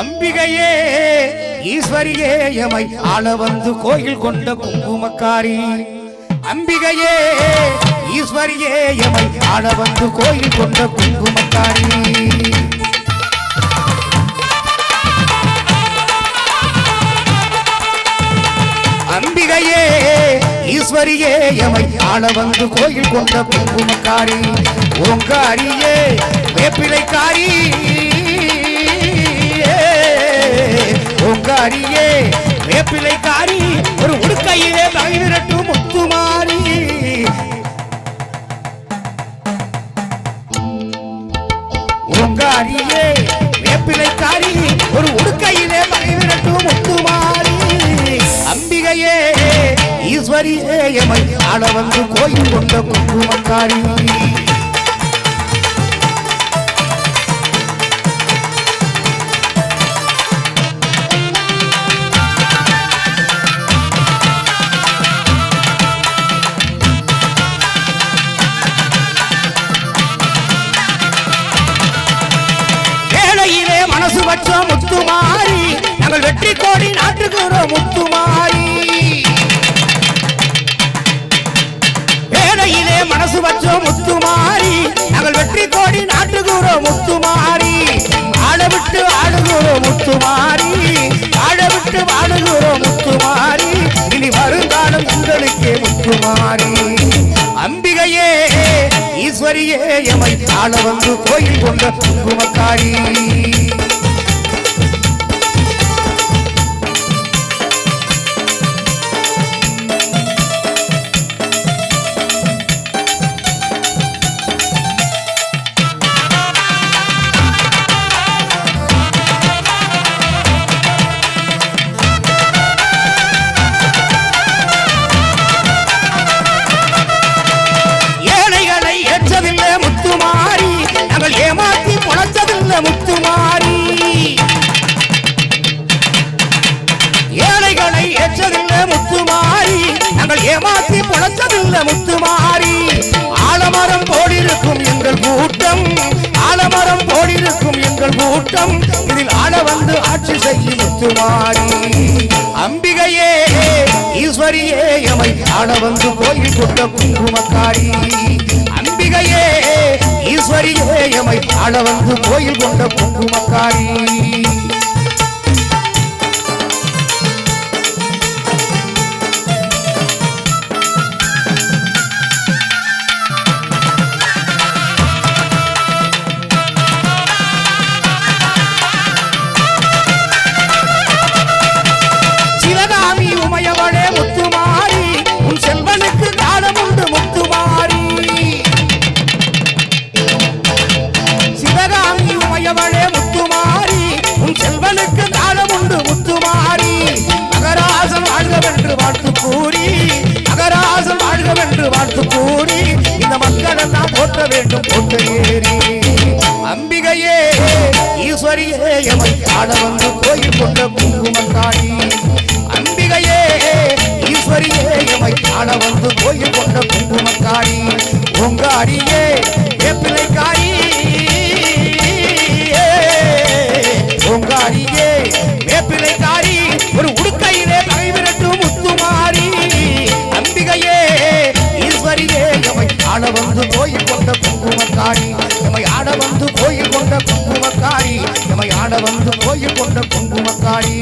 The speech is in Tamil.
அம்பிகையே ஈஸ்வரியே எமை ஆள வந்து கோயில் கொண்ட குங்குமக்காரி. அம்பிகையே ஈஸ்வரியே எமை ஆள வந்து கோயில் கொண்ட குங்குமக்காரி. அம்பிகையே ஈஸ்வரியே எமை ஆள வந்து கோயில் கொண்ட குங்குமக்காரி. ஓங்காரியே வேப்பிலைக்காரி. ஓங்காரியே வேப்பிலைக்காரி ஒரு உடுக்கையிலே வகை விரட்டும் முத்துமாரி. ஓங்காரியே வேப்பிலைக்காரி ஒரு உடுக்கையிலே வகை விரட்டும் முத்துமாரி. அம்பிகையே ஈஸ்வரியே எமை ஆட வந்து கோயில் கொண்ட குங்குமக்காரி மனசு வச்ச முத்துமாரி நாங்கள் வெற்றி கோடி நாட்டுக்குற முத்துமாரி வேலையிலே மனசு வச்ச முத்துமாரி நாங்கள் வெற்றி கோடி நாட்டுக்குற முத்துமாரி ஆள விட்டு ஆடுகிற முத்துமாரி ஈஸ்வரியே எமை ஆள வந்து கோயில் கொண்ட குங்குமக்காரி. மாறி. முத்துமாரி ஏழைகளை ஏற்றதில்லை முத்துமாரி நாங்கள் ஏமாத்தி பொழைச்சதில்லை முத்துமாரி ஆலமரம் போடிருக்கும் எங்கள் கூட்டம். ஆலமரம் போடிருக்கும் எங்கள் கூட்டம். இதில் ஆள வந்து ஆட்சி செய்யும் முத்துமாரி அம்பிகையே ஈஸ்வரியே எமை ஆள வந்து கோயில் கொண்ட குங்குமக்காரி. ஈஸ்வரியே ஆள வந்து கோயில் கொண்ட குங்குமக்காரி சிவகாமி சிவகாமி உமையவளே முத்துமாரி உன் செல்வனுக்கு தாழம் உண்டு முத்துமாரி மகராசன் வாழ்கவென்று வாழ்த்து கூறி மகராசன் வாழ்கவென்று வாழ்த்து கூறி இந்த மக்கள் எல்லாம் போற்ற வேண்டும் போற்ற ஏறி. அம்பிகையே ஈஸ்வரியே எமை ஆட வந்து கோயில் கொண்ட குங்குமக்காரி அம்பிகையே ஈஸ்வரியே எமை ஆட வந்து கோயில் கொண்ட குங்குமக்காரி குங்குமக்காரி. எமை ஆட வந்து கோயில் கொண்ட குங்குமக்காரி. எமை ஆட வந்து கோயில் கொண்ட குங்குமக்காரி.